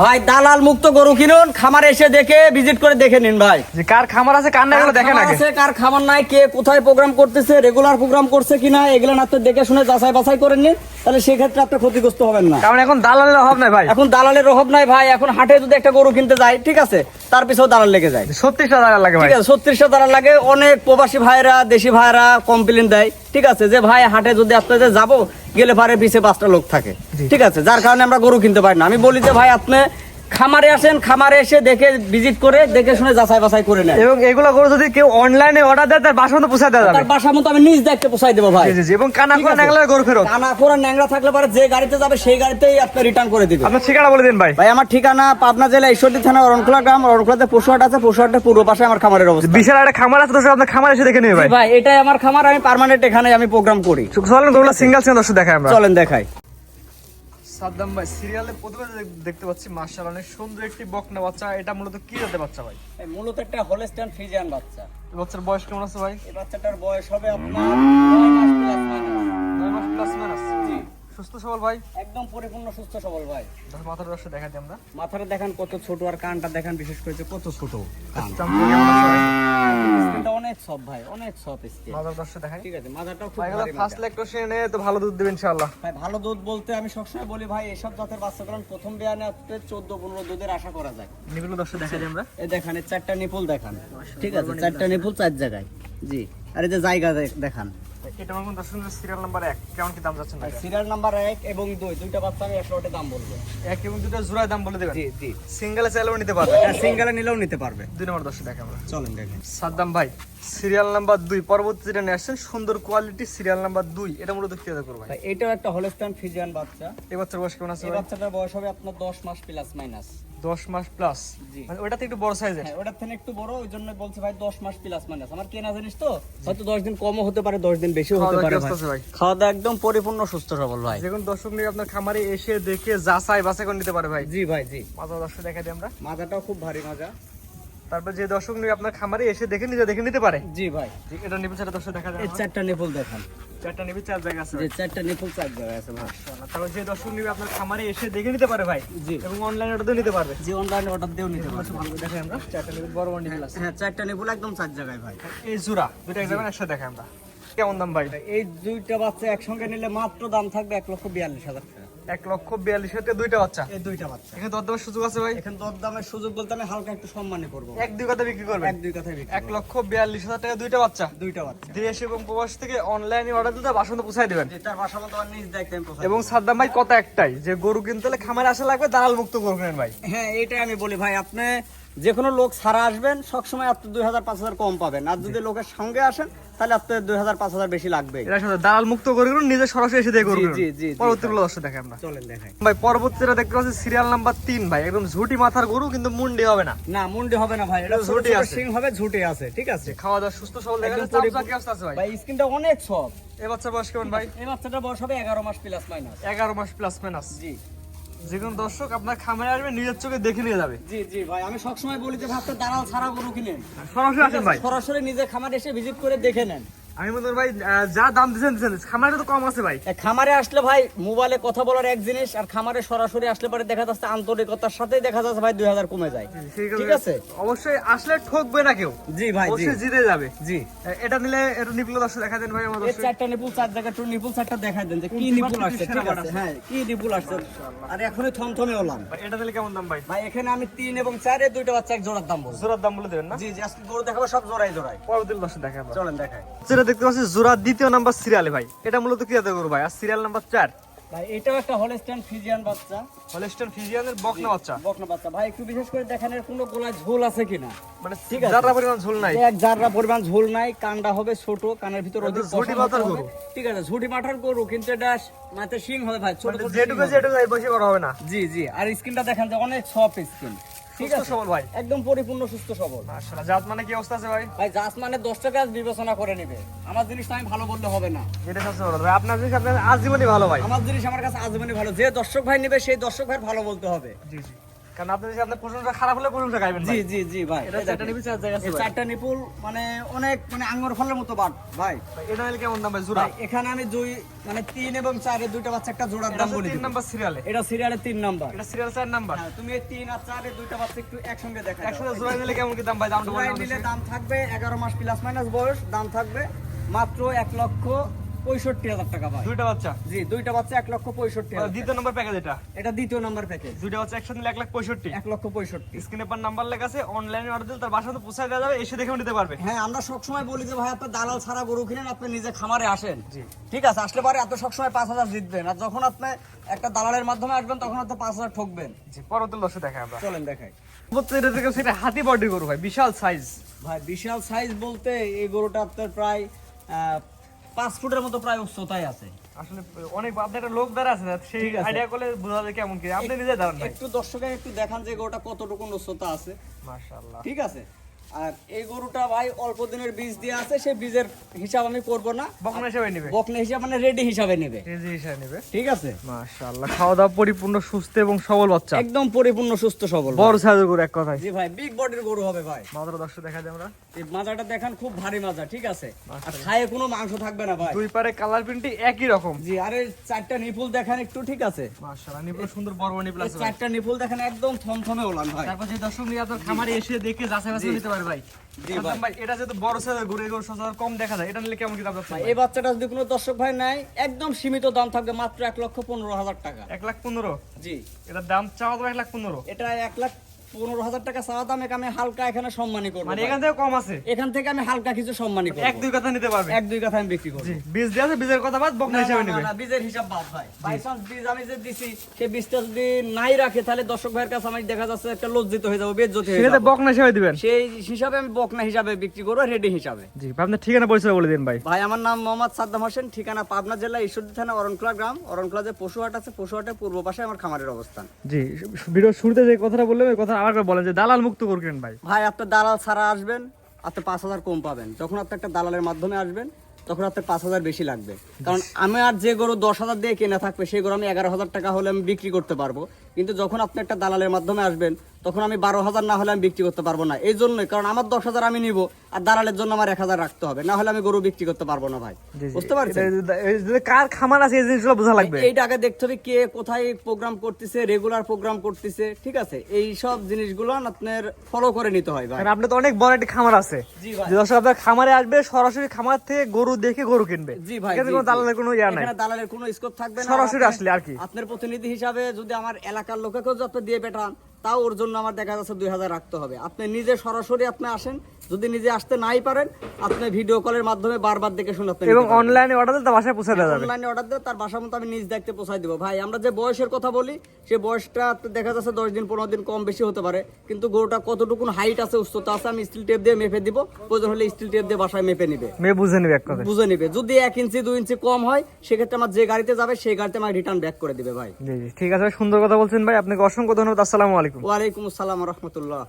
ভাই দালাল মুক্ত গরু কিনুন খামার এসে দেখে ভিজিট করে দেখে নিন ভাই। যে কার খামার আছে কার না এগুলো দেখেন আগে আছে, কার খামার নাই কে কোথায় প্রোগ্রাম করতেছে রেগুলার প্রোগ্রাম করছে কিনা এগুলো না তো দেখে শুনে যাচাই বাছাই করে নিন তাহলে সেক্ষেত্রে আপনি ক্ষতিগ্রস্ত হবেন না। কারণ এখন দালালের অভাব নাই ভাই। এখন দালালের অভাব নাই ভাই এখন হাটে যদি একটা গরু কিনতে যায় ঠিক আছে? তার পিছনে দালাল লেগে যায়। ছত্রিশটা দালাল লাগে ঠিক আছে ছত্রিশটা দালাল লাগে। অনেক প্রবাসী ভাইরা দেশি ভাইরা কমপ্লেন দেয়। ঠিক আছে যে ভাই হাটে যদি আপনি যে যাব গেলে পারে পিছিয়ে পাঁচটা লোক থাকে। ঠিক আছে যার কারণে আমরা গরু কিনতে পারি না। আমি বলি যে ভাই আপনি খামারে আসেন খামারে এসে দেখে ভিজিট করে দেখে শুনে যাচাই বাছাই করে নেন। এবং এগুলো করে যদি কেউ অনলাইনে অর্ডার দেয় তার বাসা মতো পৌঁছে দেওয়া যাবে। তার বাসা মতো আমি নিজ দেখতে পোষাই দেবো ভাই। এবং কানা করে। নাগলার গরু ফেরত। কানা খোরা ন্যাংরা থাকলে পরে যে গাড়িতে যাবে সেই গাড়িতেই আপনি রিটার্ন করে দিবেন আপনার ঠিকানা বলে দিন ভাই। ভাই আমার ঠিকানা পাবনা জেলা ঈশ্বরদী থানা অরণখোলা গ্রাম। অরণখোলাতে পশুহাট আছে পশুহাটের পূর্ব পাশে আমার খামারের অবস্থা। বিশাল একটা খামার আছে দর্শক আপনার খামার এসে দেখে নিবে ভাই। ভাই এটাই আমার খামার আমি পার্মানেন্ট এখানে আমি প্রোগ্রাম করি। চলেন গরুগুলো সিঙ্গেল সিঙ্গেল দেখাই আমরা। চলেন দেখাই। সাদ্দাম ভাই সিরিয়ালে প্রথমে দেখতে পাচ্ছি মার্শাল অনেক সুন্দর একটি বকনা বাচ্চা। এটা মূলত কি জাতের বাচ্চা ভাই? মূলত একটা হলস্টাইন ফ্রিজিয়ান বাচ্চা। বাচ্চার বয়স কেমন আছে ভাই? এই বাচ্চাটার বয়স হবে আপনার নয় মাস plus minus। নয় মাস প্লাস মাইনাস সুস্থ সবল ভাই? একদম পরিপূর্ণ সুস্থ সবল ভাই। মাথার দেখা দিই আমরা। মাথাটা দেখান কত ছোট আর কানটা দেখান বিশেষ করে যে কত ছোট কান। চামড়া কেমন আছে ভাই স্কিনটা অনেক সফট ভাই অনেক সফট স্কিন মাথার রসে দেখাই। ঠিক আছে মাথাটাও খুব ভাই ফার্স্ট ল্যাকটোশনে তো ভালো দুধ দেবেন ইনশাআল্লাহ। ভাই ভালো দুধ বলতে আমি সবসময় বলি ভাই এসব জাতের বাচ্চা কারণ প্রথম বিয়ানে আপনি চোদ্দ পনেরো দুধের আশা করা যায়। দর্শক আমরা। এই দেখান চারটা নিপুল দেখান। ঠিক আছে চারটা নিপুল চার জায়গায়। জি আর এই যে জায়গা দেখান। এটা আমার কোন দর্শক সিরিয়াল নাম্বার এক। কেমন কি দাম যাচ্ছে না সিরিয়াল নাম্বার এক এবং দুই। দুইটা বাচ্চা আমি এক লটে দাম বলব। এক এবং দুটো জোড়ায় দাম বলে দেবেন? জি জি। সিঙ্গেলে চাইলেও নিতে পারবে। হ্যাঁ সিঙ্গেলে নিলেও নিতে পারবে। দুই নম্বর দর্শক দেখা আমরা চলেন দেখেন। সাদ্দাম ভাই সিরিয়াল নাম্বার দুই। পরবর্তী যেটা নিয়ে আসছেন সুন্দর কোয়ালিটি সিরিয়াল নাম্বার দুই। এটা মূলত কি করব এটাও একটা হলস্টাইন ফিজিয়ান বাচ্চা। এই বাচ্চার বয়স কেমন আছে এই বাচ্চাটার বয়স হবে আপনার দশ মাস প্লাস মাইনাস দশ মাস প্লাস। মানে ওটাতে একটু বড় সাইজের হ্যাঁ ওটার থেকে একটু বড় ওই জন্য বলছে ভাই দশ মাস প্লাস মাইনাস আমার কেনা জিনিস তো হয়তো দশ দিন কমও হতে পারে দশ দিন বেশিও খাওয়া হতে দাওয়া পারে ভাই। ভাই? খাওয়া দাওয়া একদম পরিপূর্ণ সুস্থ সবল ভাই। দেখুন দর্শক নিয়ে আপনার খামারে এসে দেখে যাচাই বাছাই করে নিতে পারে ভাই। জি ভাই জি। মাজা দর্শক দেখা দিই আমরা। মাজাটাও খুব ভারী মাজা। তারপর যে দর্শক নিয়ে আপনার খামারে এসে দেখে নিজে দেখে নিতে পারে। জি ভাই। এটা নিবেন সেটা দর্শক দেখা যায় এই চারটা নিপুল দেখান। চারটা নিবে চার জায়গা আছে যে চারটা নিপুল চার জায়গায় আছে ভাই। তারপর যে দর্শক নিবে আপনার খামারে এসে দেখে নিতে পারে ভাই। জি। এবং অনলাইনে অর্ডার নিতে পারবে। জি অনলাইনে অর্ডার দিয়েও নিতে পারবে। ভালো দেখাই আমরা। চারটা নিবে বড় বড় নিবে আছে। হ্যাঁ চারটা নিপুল একদম চার জায়গায় ভাই। এই জোড়া দুটো একদম একসাথে দেখাই আমরা। কেমন দাম ভাই? এই দুইটা বাচ্চা একসঙ্গে নিলে মাত্র দাম থাকবে এক লক্ষ বিয়াল্লিশ হাজার টাকা। এক লক্ষ বিয়াল্লিশ হাজার দুইটা বাচ্চা। এই দুইটা বাচ্চা। এখানে দরদামের সুযোগ আছে ভাই? এখানে দরদামের সুযোগ বলতে আমি হালকা একটু সম্মানে করব। এক দুই কথা বিক্রি করবে এক দুই কথা বিক্রি এক লক্ষ বিয়াল্লিশ হাজার টাকা দুইটা বাচ্চা? দুইটা বাচ্চা। দেশ এবং প্রবাস থেকে অনলাইনে অর্ডার দিতে বাসন্ত পৌঁছায় দেবেন। তার বাসন্ত আমার নিজ দায়িত্ব আমি এবং সাদ্দাম ভাই কথা একটাই যে গরু কিনতে হলে খামারে আসা লাগবে দালাল মুক্ত করবেন ভাই। হ্যাঁ এটাই আমি বলি ভাই আপনি যে কোনো লোক ছাড়া আসবেন সবসময় আপনি দুই হাজার পাঁচ হাজার কম পাবেন। আর যদি লোকের সঙ্গে আসেন তাহলে আপনার দুই হাজার পাঁচ হাজার বেশি লাগবে। সাথে দালাল মুক্ত গরু কিনুন নিজে সরাসরি এসে দিয়ে গরু জি, জি, দর্শক দেখে আমরা। চলেন দেখাই। ভাই পরবর্তীটা দেখতে পাচ্ছি সিরিয়াল নাম্বার তিন ভাই। একদম ঝুটি মাথার গরু কিন্তু মুন্ডি হবে না। না মুন্ডি হবে না ভাই। এটা ঝুঁটি আছে। সিং হবে ঝুটে আছে ঠিক আছে? খাওয়া দাওয়া সুস্থ সবল দেখা একদম যাচ্ছে কি অবস্থা আছে ভাই? ভাই স্কিনটা অনেক সব এই বাচ্চার বয়স কেমন ভাই? এই বাচ্চাটা বয়স হবে এগারো মাস প্লাস মাইনাস এগারো মাস প্লাস মাইনাস জি। যে কোনো দর্শক আপনার খামারে আসবে নিজের চোখে দেখে নিয়ে যাবে। জি জি ভাই আমি সবসময় বলি যে আপনার দালাল ছাড়া গরু কিনেন। সরাসরি আসেন ভাই। সরাসরি নিজে খামারে এসে ভিজিট করে দেখে নেন। আমি মনে ভাই যা দাম দিচ্ছেন দিচ্ছেন খামারে তো কম আছে ভাই। খামারে আসলে ভাই মোবাইলে কথা বলার এক জিনিস আর খামারে সরাসরি আসলে পরে দেখা যাচ্ছে আন্তরিকতার সাথেই দেখা যাচ্ছে ভাই দুই হাজার কমে যায়। ঠিক আছে? অবশ্যই আসলে ঠকবে না কেউ। জি ভাই অবশ্যই জিতে যাবে। জি। এটা নিলে এটা নিপলো দর্শক দেখা দেন ভাই আমার চারটা নিপুল চার জায়গায় একটু নিপুল চারটা দেখাই দেন যে কি নিপুল আসছে ঠিক আছে? হ্যাঁ কি নিপুল আসছে? আর এখনই থমথমে হলাম এটা দিলে কেমন দাম ভাই? ভাই এখানে আমি তিন এবং চারে দুইটা বাচ্চা এক জোড়ার দাম বলছি। জোড়ার দাম বলে দেবেন না? জি জি আজকে গরু দেখাবো সব জোড়াই জোড়াই। পরবর্তী দর্শক দেখা আমরা চলেন দেখাই। যেটা দেখতে পাচ্ছি জোড়া দ্বিতীয় নাম্বার সিরিয়ালে ভাই। এটা মূলত কি জাতের গরু ভাই? আর সিরিয়াল নাম্বার চার? ভাই এটাও একটা হলস্টাইন ফিজিয়ান বাচ্চা। হলিস্টন ফিজিয়ানের বকনা বাচ্চা। বকনা বাচ্চা। ভাই একটু বিশেষ করে দেখেন এর কোনো গোলায় ঝোল আছে কিনা? মানে ঠিক আছে। যারা পরিমাণ ঝোল নাই। এক জাররা পরিমাণ ঝোল নাই কানটা হবে ছোট কানের ভিতর এটা অধিক ঝুঁটি মাথার গরু। ঠিক আছে ঝুটি মাথার গরু কিন্তু এটা মাথায় শিং হবে ভাই ছোট মানে ছোট যেটুকু হবে। যেটুকু বসে করা হবে না। জি জি আর স্কিনটা দেখেন যে অনেক সফট স্কিন ঠিক আছে। সবল ভাই। একদম পরিপূর্ণ সুস্থ সবল। মাশাআল্লাহ। জাত মানে কি অবস্থা আছে ভাই? ভাই মানে টাকা বিবেচনা করে নেবে। আমার জিনিসটা আমি ভালো বললে হবে না। যেটা সবচেয়ে ভালো। ভাই আপনার জিনিস আপনার আজীবনই ভালো ভাই। আমার জিনিস আমার কাছে আজীবনই ভালো। যে দর্শক ভাই নিবে সেই দর্শক ভাই ভালো বলতে হবে। জি জি। কারণ আপনার যদি আপনার প্রশংসা খারাপ হলে প্রশংসা গাইবেন জি জি জি ভাই। এটা চারটা। নিবি চার জায়গা আছে চারটা নিপুল মানে অনেক মানে আঙ্গুর ফলের মতো বাট ভাই। এটা হলে কেমন দাম ভাই জোড়া? এখানে আমি দুই মানে তিন এবং চারের দুইটা বাচ্চা একটা জোড়ার দাম বলি তিন নাম্বার সিরিয়ালে এটা সিরিয়ালের তিন নাম্বার। এটা সিরিয়াল চার নাম্বার। হ্যাঁ, তুমি এই তিন আর চারের দুইটা বাচ্চা একটু একসঙ্গে দেখা একসাথে জোড়া নিলে কেমন কি দাম ভাই? জোড়ায় নিলে দাম থাকবে এগারো মাস প্লাস মাইনাস বয়স দাম থাকবে মাত্র এক লক্ষ পঁয়ষট্টি হাজার টাকা ভাই। দুইটা বাচ্চা? জি দুইটা বাচ্চা এক লক্ষ পঁয়ষট্টি দ্বিতীয় নম্বর প্যাকেজ এটা? এটা দ্বিতীয় নাম্বার প্যাকেজ দুইটা বাচ্চা একসাথে নিলে এক লাখ পঁয়ষট্টি। এক লক্ষ পঁয়ষট্টি। স্ক্রিনে পার নাম্বার লেখা আছে অনলাইনে অর্ডার দিলে তার বাসাতে পৌঁছায় দেওয়া যাবে এসে দেখেও নিতে পারবে। হ্যাঁ আমরা সবসময় বলি যে ভাই আপনি দালাল ছাড়া গরু কিনেন আপনি নিজে খামারে আসেন। জি। ঠিক আছে আসলে পরে এত সবসময় পাঁচ হাজার জিতবেন। আর যখন আপনি একটা দালালের মাধ্যমে আসবেন তখন আপনি পাঁচ হাজার ঠকবেন। জি পরবর্তী দর্শক দেখাই আমরা। চলেন দেখাই। সেটা হাতি বডি গরু ভাই বিশাল সাইজ ভাই বিশাল সাইজ বলতে এই গরুটা আপনার প্রায় আহ, পাঁচ ফুটের মতো প্রায় উচ্চতায় আছে। আসলে অনেক আপনার একটা লোক দ্বারা আছে সেই আইডিয়া করলে বোঝা যায় কেমন কি। আপনি নিজে ভাই একটু দর্শকের একটু দেখান যে ওটা কতটুকু উচ্চতা আছে। মাশাআল্লাহ। ঠিক আছে? আর এই গরুটা ভাই অল্প দিনের বীজ দিয়ে আছে সেই বীজের হিসাব আমি করব না। বকনা হিসেবে নিবে? বকনে হিসাব মানে রেডি হিসাবে নেবে। কেজি হিসেবে নিবে। ঠিক আছে? মাশাআল্লাহ খাওয়া দাওয়া পরিপূর্ণ সুস্থ এবং সবল বাচ্চা। একদম পরিপূর্ণ সুস্থ সবল বড় সাইজের গরু এক কথায়। জি ভাই বিগ বডির গরু হবে ভাই। মাত্র দর্শক দেখা আমরা। এই মাজাটা দেখান খুব ভারী মাজা ঠিক আছে? আর খায়ে কোনো মাংস থাকবে না ভাই। দুই পারে কালার প্রিন্টই একই রকম। জি আরে চারটা নিপুল দেখেন একটু ঠিক আছে? মাশাআল্লাহ নিপুল সুন্দর বড় বড় নিপুল আছে চারটা নিপুল দেখেন একদম থমথমে ওলান ভাই। তারপর যে দর্শক নিয়ে আপনার খামারে এসে দেখে যাচাই বাছাই নিতে ভাই। জি আচ্ছা ভাই। এটা যেহেতু বড় সাইজের গরু এই গরু সচরাচর কম দেখা যায়। এটা নিলে কেমন কি দাম যাচ্ছে? এই বাচ্চাটা যদি কোনো দর্শক ভাই নাই একদম সীমিত দাম থাকবে মাত্র এক লক্ষ পনেরো হাজার টাকা। এক লাখ পনেরো? জি। এটার দাম চাওয়া তো এক লাখ পনেরো? এটা এক লাখ পনেরো হাজার টাকা চাওয়া দাম একে আমি হালকা এখানে সম্মানী করব মানে এখান থেকে কম আছে? এখান থেকে আমি হালকা কিছু সম্মানী করব। এক দুই কথা নিতে পারবে? এক দুই কথা আমি বিক্রি করব। বীজ দিয়ে আছে বীজের কথা বাদ বকনা হিসেবে না, বীজের হিসাব বাদ ভাই। বাই চান্স বীজ আমি যে দিছি সেই বীজটা যদি নাই রাখে তাহলে দর্শক ভাইয়ের কাছে দেখা যাচ্ছে একটা লজ্জিত হয়ে যাব বেজ্জতি হয়ে যাব। বকনা হিসেবে দিবেন? সেই হিসাবে আমি বকনা হিসাবে বিক্রি করব রেডি হিসাবে। জি আপনার ঠিকানা পরিচয় বলে দিন ভাই। ভাই আমার নাম মোহাম্মদ সাদ্দাম হোসেন ঠিকানা পাবনা জেলা ঈশ্বরদী থানা অরণখোলা গ্রাম। অরণখোলা যে পশুহাট আছে পশুহাটের পূর্ব পাশে আমার খামারের অবস্থান। জি ভিডিও শুরুতে যে কথাটা বললেন ওই কথা আবার করে বলেন যে দালাল মুক্ত করবেন ভাই। ভাই, আপনি দালাল ছাড়া আসবেন, আপনি পাঁচ হাজার কম পাবেন। যখন আপনি একটা দালালের মাধ্যমে আসবেন, তখন আপনার পাঁচ হাজার বেশি লাগবে। কারণ আমি আর যে গরু দশ হাজার দিয়ে কেনা থাকবে, সেই গরু আমি এগারো হাজার টাকা হলে আমি বিক্রি করতে পারব। কিন্তু যখন আপনি একটা দালালের মাধ্যমে আসবেন তখন আমি বারো হাজার না হলে আমি বিক্রি করতে পারব না। এই জন্যই কারণ আমার দশ হাজার আমি নিব আর দালালের জন্য আমার এক হাজার রাখতে হবে। না হলে আমি গরু বিক্রি করতে পারব না ভাই। বুঝতে পারছেন? এই যে কার খামার আছে এই জিনিসগুলো বোঝা লাগবে। এইটা আগে দেখতে হবে কে কোথায় প্রোগ্রাম করতেছে রেগুলার প্রোগ্রাম করতেছে ঠিক আছে? এই সব জিনিসগুলো আপনার ফলো করে নিতে হয় ভাই। আপনার তো অনেক বড় একটা খামার আছে। জি ভাই। দর্শক আপনার খামারে আসবে সরাসরি খামার থেকে গরু দেখে গরু কিনবে। জি ভাই কোনো দালালের কোনো ইয়া নাই। এখানে দালালের কোনো স্কোপ থাকবে না। সরাসরি আসলে আর কি। আপনার প্রতিনিধি হিসাবে যদি আমার এলাকার লোকেকেও যদি আপনি দিয়ে পেটান তাও ওর জন্য আমার দেখা যাচ্ছে দুই হাজার রাখতে হবে। আপনি নিজে সরাসরি আপনি আসেন যদি নিজে আসতে নাই পারেন আপনি ভিডিও কলের মাধ্যমে বারবার দেখে শুনে আপনি এবং অনলাইনে অর্ডার দিলে তার বাসায় পৌঁছে দেওয়া যাবে। অনলাইনে অর্ডার দেয় তার বাসা মতো আমি নিজ দেখতে পৌঁছাই দিব। ভাই আমরা যে বয়সের কথা বলি সে বয়সটা দেখা যাচ্ছে দশ দিন পনেরো দিন কম বেশি হতে পারে কিন্তু গরুটা কতটুকুন হাইট আছে উচ্চতা আছে আমি স্টিল টেপ দিয়ে মেপে দিব। প্রয়োজন হলে স্টিল টেপ দিয়ে বাসায় মেপে নিবে। মেয়ে বুঝে নিবে এক কথা বুঝে নিবে। যদি এক ইঞ্চি দুই ইঞ্চি কম হয় সেক্ষেত্রে আমার যে গাড়িতে যাবে সেই গাড়িতে আমার রিটার্ন ব্যাক করে দিবে ভাই। ঠিক আছে সুন্দর কথা বলছেন ভাই আপনাকে অসংখ্য ধন্যবাদ আসসালামু আলাইকুম। ওয়ালাইকুম আসসালাম রহমতুল্লাহ।